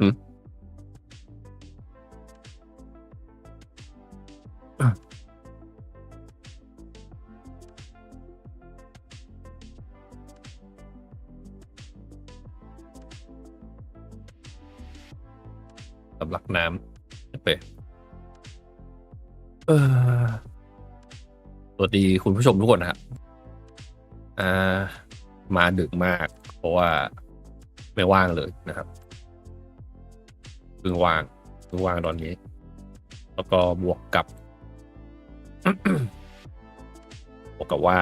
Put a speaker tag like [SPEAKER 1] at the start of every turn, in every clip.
[SPEAKER 1] สำลักน้ำไปเออสวัสดีคุณผู้ชมทุกคนนะครับอ่า มาดึกมาก เพราะว่าไม่ว่างเลยนะครับ เพิ่งวางเพิ่งวางตอนนี้ แล้วก็บวกกับบวกกับว่า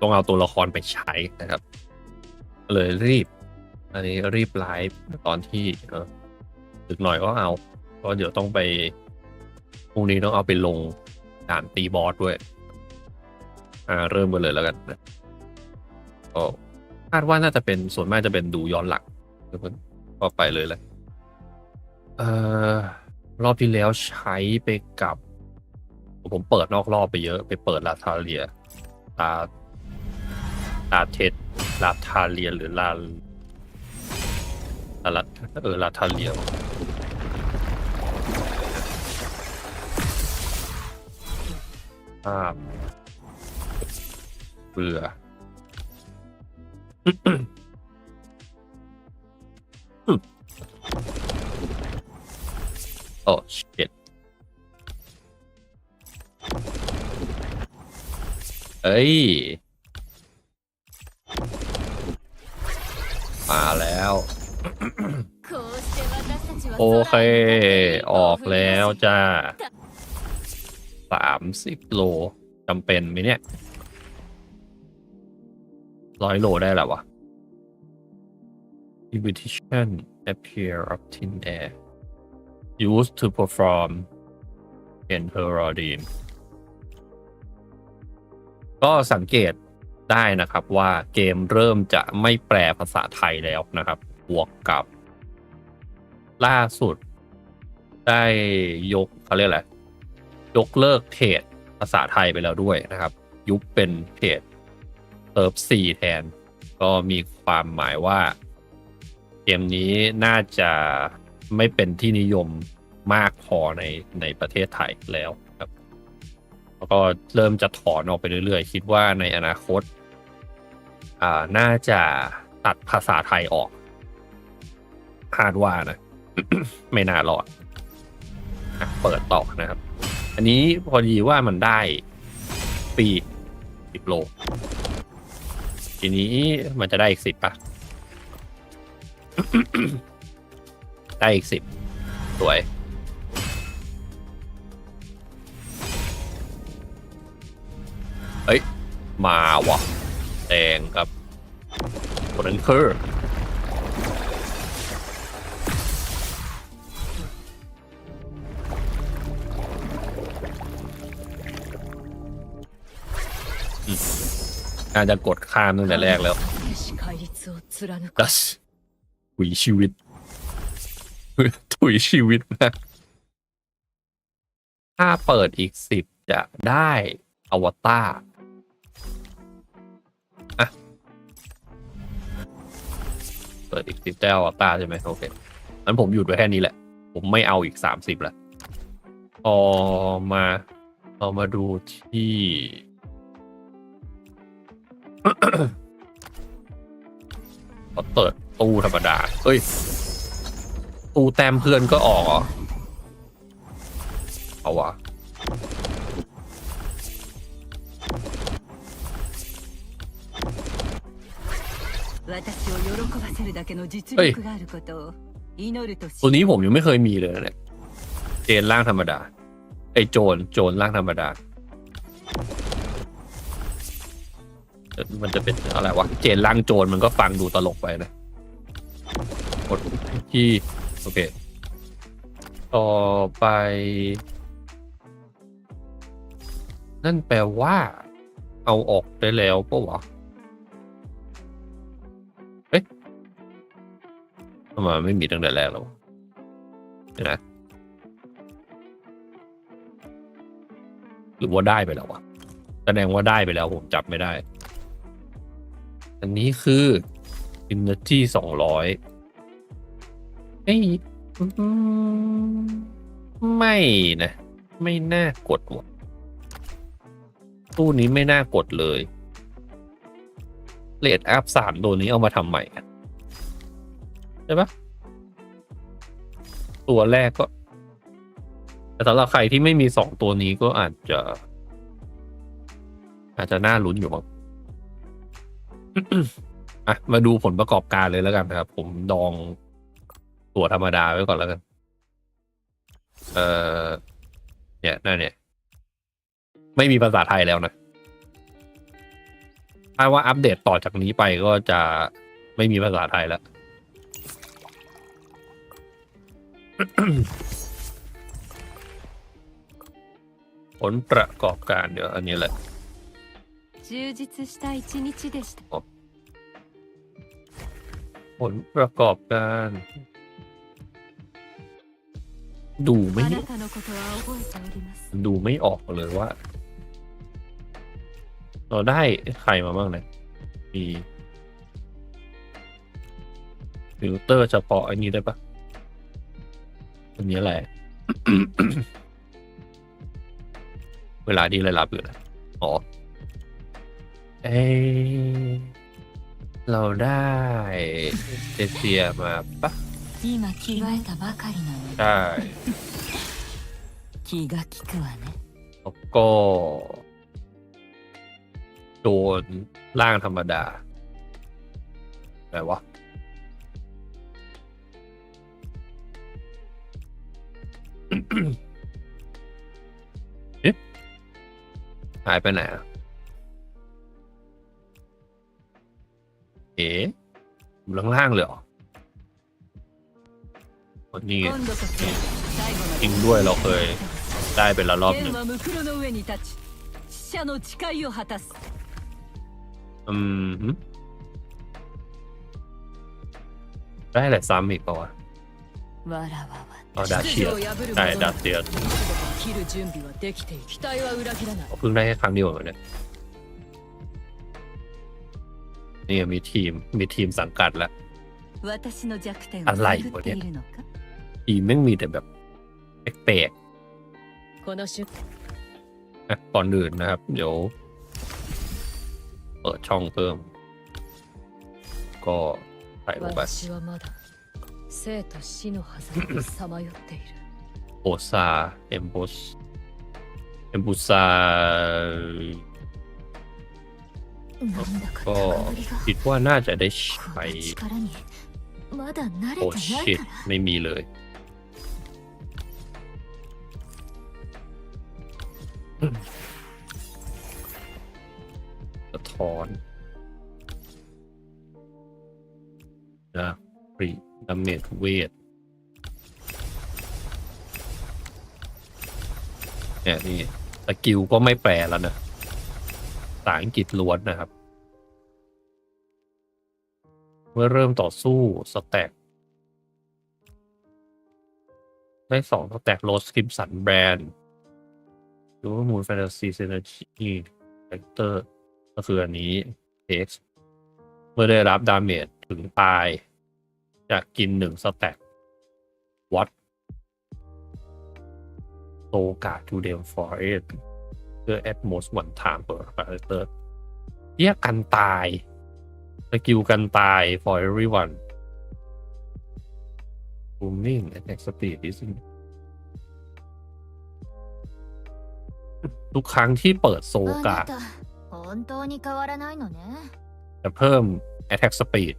[SPEAKER 1] ต้องเอาตัวละครไปใช้นะครับ เลยรีบ อันนี้รีบไลฟ์ตอนที่เออดึกหน่อยก็เอาเพราะเดี๋ยวต้องไปพรุ่งนี้ต้องเอาไปลงด่านตีบอสด้วย อ่า เริ่มกันเลยแล้วกันนะก็คาดว่าน่าจะเป็นส่วนมากจะเป็นดูย้อนหลังก็ไปเลยแหละ เอ่อรอบที่แล้วใช้ไปกับ ผมเปิดนอกรอบไปเยอะ ไปเปิดลาทาเลียลาลาเทสลาทาเลียหรือลาลาเออลาทาเลียภาพเบื่อ โอ้ shit เอ้ยมาแล้วโอเค ออกแล้วจ้าสามสิบโลจำเป็นไหมเนี่ยร้อยโลได้แล้ววะ Invitation appear of thin air used to perform in h e r o d i n ก็สังเกตได้นะครับว่าเกมเริ่มจะไม่แปลภาษาไทยแล้วนะครับ บวกกับ ล่าสุด ได้ยกเขาเรียกอะไรยกเลิกเพจภาษาไทยไปแล้วด้วยนะครับ ยุบเป็นเพจเซิร์ฟซีแทน ก็มีความหมายว่า เกมนี้น่าจะ ไม่เป็นที่นิยมมากพอในในประเทศไทยแล้วครับ แล้วก็เริ่มจะถอนออกไปเรื่อยๆ คิดว่าในอนาคต อ่าน่าจะตัดภาษาไทยออกคาดว่านะ ไม่น่ารอด เปิดต่อนะครับ อันนี้พอดีว่ามันได้ปีสิบโล ทีนี้มันจะได้อีกสิบปะ ได้อีกสิบสวย เฮ้ย มาวะแดงครับคนนั้นคือน่าจะกดข้ามตั้งแต่แรกแล้วดัชวีชีวิต ถุยชีวิตมากถ้าเปิดอีกสิบจะได้อวตารอะ เปิดอีกสิบได้อวตารใช่ไหมโอเคงั้นผมหยุดไว้แค่นี้แหละ ผมไม่เอาอีกสามสิบละพอมาเรามาดูที่ เปิดตู้ธรรมดา เอ้ย ตูแต้มเพื่อนก็ออกเอาวะตัวนี้ผมยังไม่เคยมีเลยเนี่ยเจนล่างธรรมดา ไอโจนโจนล่างธรรมดา มันจะเป็นอะไรวะ เจนล่างโจนมันก็ฟังดูตลกไปนะหมดที่ โอเค ต่อไป นั่นแปลว่า เอาออกได้แล้วปะวะเอ๊ะทำไมไม่มีตั้งแต่แรกแล้วนะหรือว่าได้ไปแล้ววะแสดงว่าได้ไปแล้วผมจับไม่ได้ อันนี้คือ Energy สองร้อย เอ้ยไม่นะ ไม่น่ากดว่ะตู้นี้ไม่น่ากดเลยเลดอัพสามตัวนี้เอามาทำใหม่ใช่ปะตัวแรกก็แต่สำหรับใครที่ไม่มีสองตัวนี้ก็อาจจะ อาจจะน่าลุ้นอยู่มั้งอะมาดูผลประกอบการเลยแล้วกันนะครับ ผมดอง ตัวธรรมดาไว้ก่อนแล้วกัน เออเนี่ยนั่นเนี่ย ไม่มีภาษาไทยแล้วนะถ้าว่าอัปเดตต่อจากนี้ไปก็จะไม่มีภาษาไทยแล้วผลประกอบการเดี๋ยวอันนี้แหละผลประกอบการ ดูไม่ดูไม่ออกเลยว่า เราได้ใครมาบ้างเนี่มีฟิลเตอร์เฉพาะอันนี้ได้ปะอันนี้อะไรเวลาดีเลยรับอยู่นะอ๋อเอเราได้เซเซียมาปะ
[SPEAKER 2] 今着替えたばかりなの
[SPEAKER 1] ใช่
[SPEAKER 2] 気が利くわね
[SPEAKER 1] แล้วก็ โดนร่างธรรมดาอะไรวะ เอ๊ะหายไปไหนอ่ะ เอ๊ะอยู่ล่างๆเลยเหรอโอ้ นี่ไงจริงด้วยเราเคยได้ไปละรอบหนึ่งอืมได้แหละซ้ำอีกป่ะวะเอาดาเชียได้ดาเชียเพิ่งได้แค่ครั้งเดียวเนี่ยนี่มีทีมมีทีมสังกัดแล้วอะไรวะเนี่ย ทีแม่งมีแต่แบบแปลกๆก่อนอื่นนะครับ เดี๋ยว เปิดช่องเพิ่ม ก็ใส่ลงไปโอซาเอมโบสเอมบูซาก็คิดว่าน่าจะได้ใช้โอชิตไม่มีเลย สะท้อนนะปรีดาเมจเวทเนี่ยนี่สกิลก็ไม่แปลแล้วนะภาษาอังกฤษล้วนนะครับ เมื่อเริ่มต่อสู้สแต็กได้สองสแต็กโรสคิมสันแบรนด์ ดูว่ามูลแฟนตาซีเซนจีแฟกเตอร์ก็คืออันนี้ X เมื่อได้รับดาเมจถึงตาย จะกินหนึ่งสแต็กวัดโตกาทูเดมฟอร์เอสเพื่อ at most one time per character เรียกกันตายสกิลกันตาย for everyone booming attack speed is ทุกครั้งที่เปิดโซกาจะเพิ่ม attack speed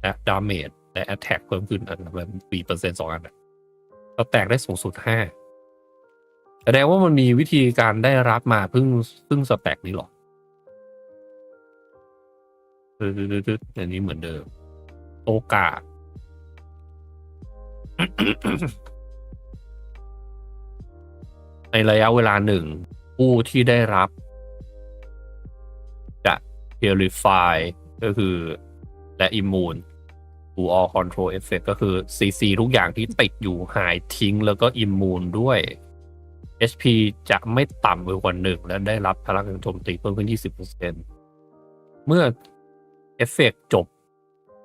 [SPEAKER 1] และ damage และ attack เพิ่มขึ้นอันนั้นสี่เปอร์เซ็นต์สองอันเราแตกได้สูงสุด5แสดงว่ามันมีวิธีการได้รับมาเพิ่งเพิ่งสแต็กนี้หรออันนี้เหมือนเดิมโอกาส ในระยะเวลาหนึ่ง ผู้ที่ได้รับ จะ purify ก็คือและ immune to all control effect ก็คือ CC ทุกอย่างที่ติดอยู่หายทิ้งแล้วก็ immune ด้วย HP จะไม่ต่ำกว่าหนึ่งและได้รับพลังโจมตีเพิ่มขึ้น 20%เมื่อเอฟเฟกจบ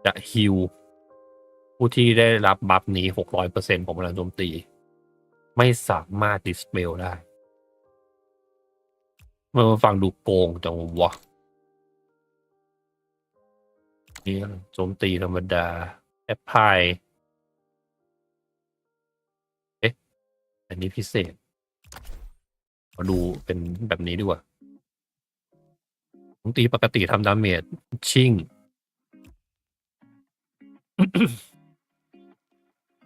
[SPEAKER 1] จะ heal ผู้ที่ได้รับบัฟนี้ 600%ของพลังโจมตี ไม่สามารถดิสเ e ลได้มื่อฟังดูโกงจังวะนี่โจมตีธรรมดา แอปพลายเอ๊ะ อันนี้พิเศษ มาดูเป็นแบบนี้ดีกว่าโจมตีปกติทำดาเมจชิ่ง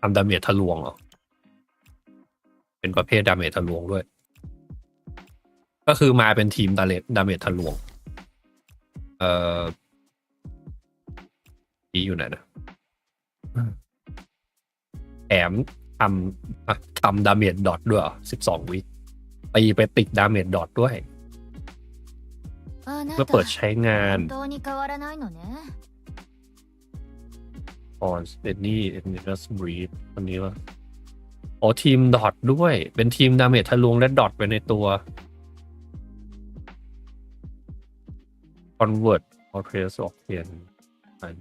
[SPEAKER 1] ทำดาเมจทะลวงเหรอ เป็นประเภทดาเมจทะลวงด้วย ก็คือมาเป็นทีมดาเมจดาเมจทะลวง เอ่อนี้อยู่ไหนนะแถมทำทำดาเมจดอทด้วยสิบสองวิตีไปติดดาเมจดอทด้วย เมื่อเปิดใช้งานออนเอ็ดนี่เอ็ดนี่ดัสบรีดวันนี้ว่า อ๋อทีมดอทด้วย เป็นทีมดาเมจทะลวงและดอทไปในตัว convert or trace ออกเปลี่ยนอัน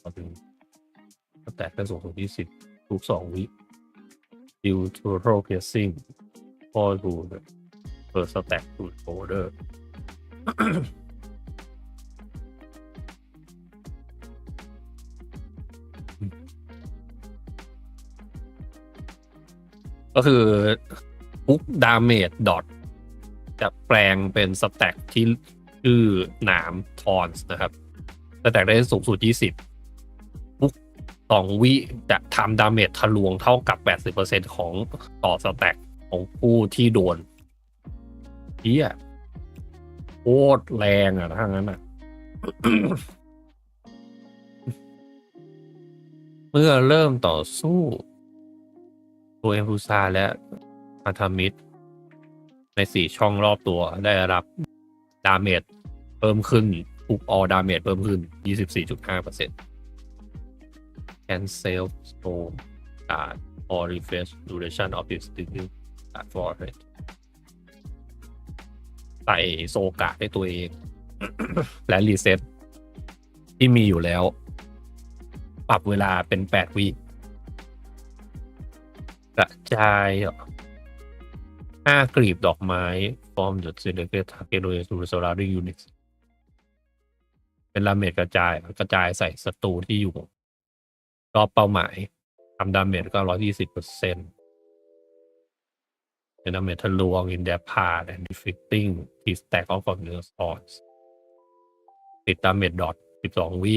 [SPEAKER 1] เอาเป็นแตกเป็นสูงสุดที่สิบทุกสองวิ deal total piercing พอดูเปิดสแต็กดูโฟเดอร์ ก็คือทุกดาเมจดอทจะแปลงเป็นสแต็กที่ชื่อหนามทอนส์นะครับสแต็กได้สูงสุด 20 ทุกสองวิจะทำดาเมจทะลวงเท่ากับ 80%ของต่อสแต็กของผู้ที่โดนเฮียโคตรแรงอะถ้างั้นอะเมื่อเริ่มต่อสู้ เอ็มฟูซาและอาธามิดในสี่ช่องรอบตัวได้รับดาเมจเพิ่มขึ้นทุกออดาเมจเพิ่มขึ้น 24.5% cancel storm card or refresh duration of this skill card for it ใส่โซกาให้ตัวเอง และรีเซ็ตที่มีอยู่แล้ว ปรับเวลาเป็น 8 วิ กระจายเหรอห้ากลีบดอกไม้ form the selected target o to surrounding units เป็นดาเมจกระจายกระจายใส่ศัตรูที่อยู่ รอบเป้าหมายทำดาเมจก็ร้อยยี่สิบเปอร์เซ็นต์เป็นดาเมจทะลวง in their path and deflecting his stack of of the swords ติดดาเมจดอทสิบสองวิ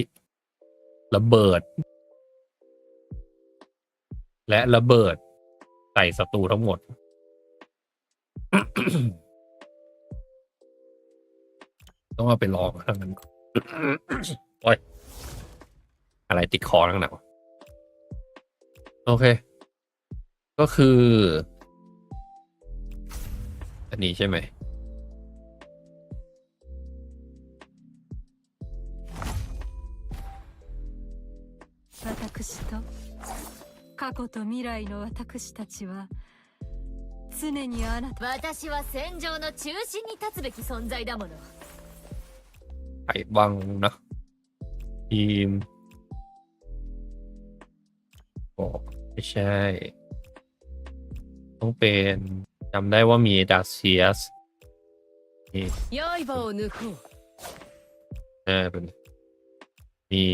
[SPEAKER 1] ระเบิด และระเบิด ใส่ศัตรูทั้งหมด ต้องเอาไปลองทั้งนั้นโอ้ยอะไรติดคอทั้งหนักโอเค ก็คือ อันนี้ใช่ไหม
[SPEAKER 2] 過去と未来の私たちは常にあなた
[SPEAKER 3] 私は戦場の中心に立つべき存在だもの
[SPEAKER 1] ไข่บังนะทีมบอกไม่ใช่ ต้องเป็นจำได้ว่ามีดาเซียสนี่
[SPEAKER 2] 刃を抜こう
[SPEAKER 1] เออเป็น มี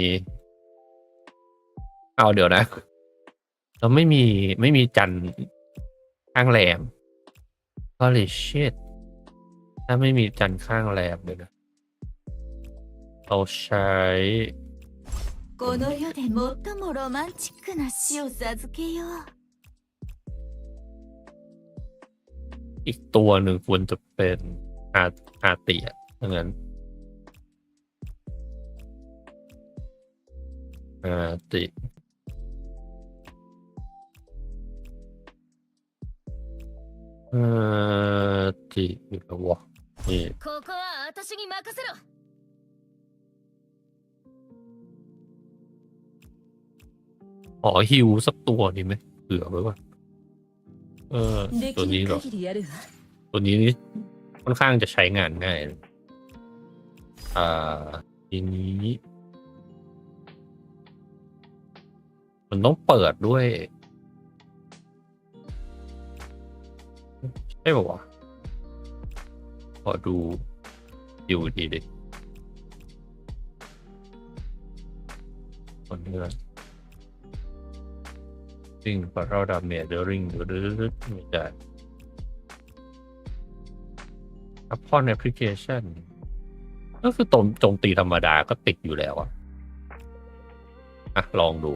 [SPEAKER 1] เอาเดี๋ยวนะ เราไม่มีไม่มีจันทร์ข้างแรม holy shit ถ้าไม่มีจันทร์ข้างแรมเลยนะ เราใช้
[SPEAKER 3] この世で最もロマンチックな死を授けよう
[SPEAKER 1] อีกตัวหนึ่งควรจะเป็นอาอาเตียดังนั้นอาติ อาติอยู่แล้ววะนี่
[SPEAKER 3] ここは私に任せろ
[SPEAKER 1] ขอฮิวสักตัวดีไหมเผื่อไว้ว่าเออ
[SPEAKER 2] で
[SPEAKER 1] ตัว
[SPEAKER 2] き
[SPEAKER 1] นี้
[SPEAKER 2] る
[SPEAKER 1] เหรอ
[SPEAKER 2] 限りやるわ
[SPEAKER 1] ตัวนี้นี่ค่อนข้างจะใช้งานง่ายเลยอ่าทีนี้ มันต้องเปิดด้วย ใช่ป่าวะขอดูอยู่ทีดิคนเนื้อซิ่งพอเราดาเมจเดอริงหรือไม่ได้อัพพอนแอปพลิเคชันก็คือตมโจมตีธรรมดาก็ติดอยู่แล้วอะอะ ลองดู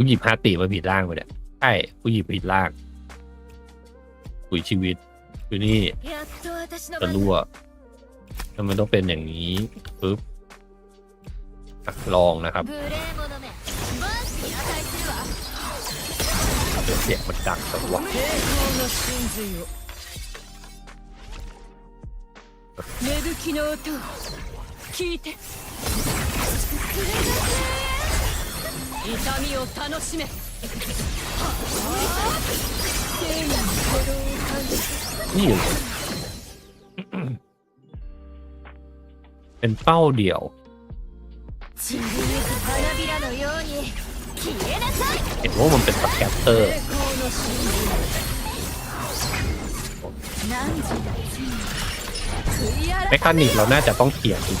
[SPEAKER 1] กูหยิบฮาติมาผิดร่างไปเนี่ยใช่กูหยิบผิดร่างคุยชีวิตคือนี่
[SPEAKER 3] やっと私の
[SPEAKER 1] จะ
[SPEAKER 3] 番
[SPEAKER 1] รั่วแล้วมันต้องเป็นอย่างนี้ปึ๊บอ่ะลองนะครับ
[SPEAKER 3] 無礼者めバースに値するわ
[SPEAKER 1] เดี๋ยวเสียงมันดังแต่ว่า
[SPEAKER 2] 抵抗の真髄を芽吹きの音を聞いて 痛みを楽しめ生命の鼓動を感じ
[SPEAKER 1] นี่เลย เป็นเป้าเดี่ยว
[SPEAKER 3] 散りゆく花びらのように消えなさい
[SPEAKER 1] เห็นว่ามันเป็นสแกตเตอร์
[SPEAKER 2] 抵抗の真髄
[SPEAKER 3] 何時だつい悔い改
[SPEAKER 1] แมคานิกเราน่าจะต้องเขียนอีก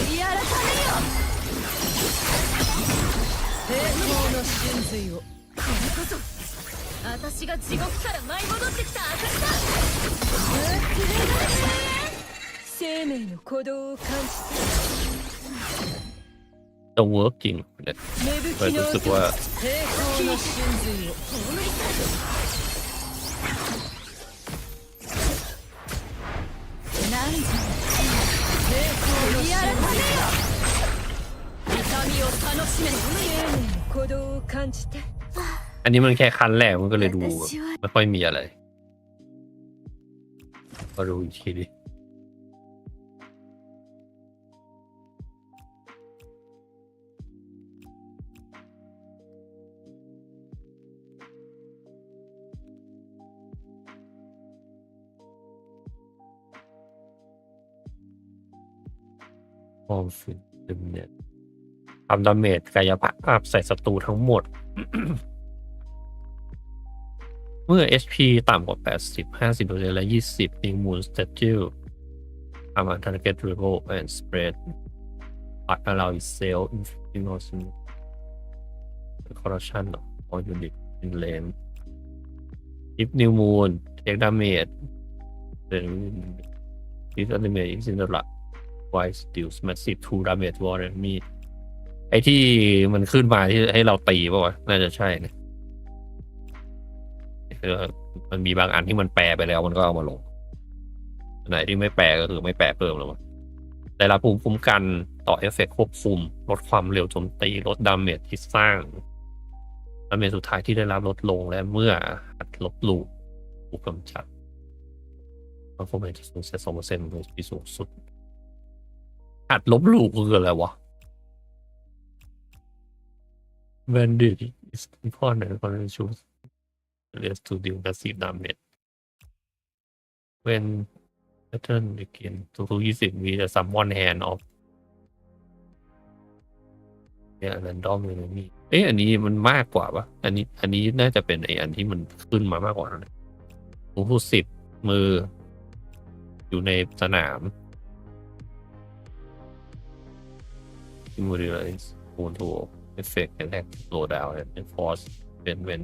[SPEAKER 3] り改めよ
[SPEAKER 2] 栄光の真髄を
[SPEAKER 3] これこそ私が地獄から舞い戻ってきた証だ
[SPEAKER 2] 生命の鼓動を感じて The working. Right, that's the work.
[SPEAKER 1] อันนี้มันแค่คันแรกมันก็เลยดูแบบ
[SPEAKER 3] 私は
[SPEAKER 1] ไม่ค่อยมีอะไรมาดูอีกทีดิมองฟินดึมเนี่ย ทำดาเมจกายภาพใส่ศัตรูทั้งหมด เมื่อ HP ต่ำกว่า 80 50%และ 20 ยิงมูลสเตจิลทำอันทันเกตรีโวแอนด์สเปรดอัดเราอีเซลอินฟิโนซินคอร์รัปชันออนยูนิตอินเลนอิฟนิวมูลเทคดาเมจเป็นดิสอันเมจอินซินดลัไวสติลส์แมสซีฟทูดาเมจวอร์เรนมีด ไอ้ที่มันขึ้นมาที่ให้เราตีป่าวะน่าจะใช่นะคือมันมีบางอันที่มันแปลไปแล้วมันก็เอามาลงไหนที่ไม่แปลก็คือไม่แปลเพิ่มแล้วมั้งได้รับภูมิคุ้มกันต่อเอฟเฟกควบคุม ลดความเร็วโจมตี ลดดาเมจที่สร้างดาเมจสุดท้ายที่ได้รับลดลงและเมื่อหัดลบหลู่ถูกกำจัดคอนโฟเมนต์สูงเสียสองเปอร์เซ็นต์โดยสูงสุดหัดลบลู่คืออะไรวะ Bandit is important for the choose Let's to deal massive damage. When pattern begin to 20มีแต่ summon hand of เนี่ย random enemy เอ๊ะอันนี้มันมากกว่าปะอันนี้อันนี้น่าจะเป็นไออันที่มันขึ้นมามากกว่านะสูงสุดสิบมือ อยู่ในสนาม Immortalize Moon to Effect Attack Slowdown and Enforce when when เนื้ เอฟเฟกต์แรกโหลดดาวน์เป็นฟอร์สเป็นเวน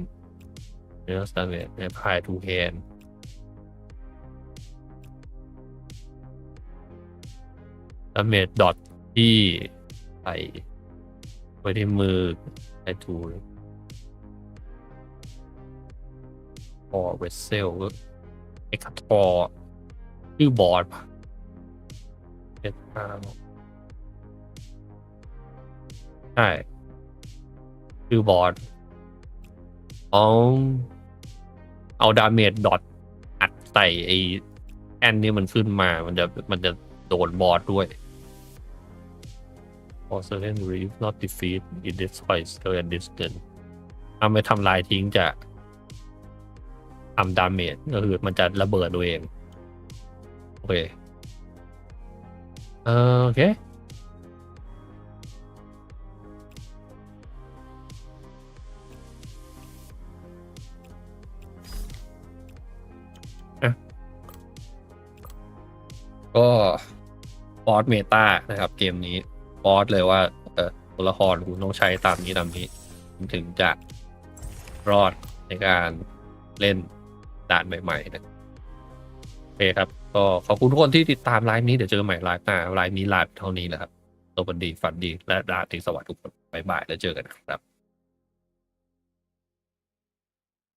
[SPEAKER 1] เนื้อสแตนเลสเป็นพายทูแฮนดาเมจดอทที่ใส่ไว้ที่มือไอทูพอเวสเซลเอ็กพอร์ชื่อบอร์ดเอ็ดพาใช่ ชื่อบอสอ๋อเอาดาเมจดอทอัดใส่ไอแอนนี่มันขึ้นมา มันจะมันจะโดนบอสด้วย For certain reef not defeat it destroys the distance ถ้าไม่ทำลายทิ้งจะทำดาเมจก็คือมันจะระเบิดตัวเอง โอเค เออโอเค ก็บอสเมตานะครับ เกมนี้บอสเลยว่าเออตัวละครคุณต้องใช้ตามนี้ตามนี้ ถึงจะรอดในการเล่นด่านใหม่ๆนะโอเคครับ ก็ขอบคุณทุกคนที่ติดตามไลฟ์นี้เดี๋ยวเจอกันใหม่ไลฟ์หน้าไลฟ์นี้ไลฟ์เท่านี้แหละครับตัวบันดีฝันดีและดาติสวัสดิ์ทุกคนบ๊ายบายแล้วเจอกันครับ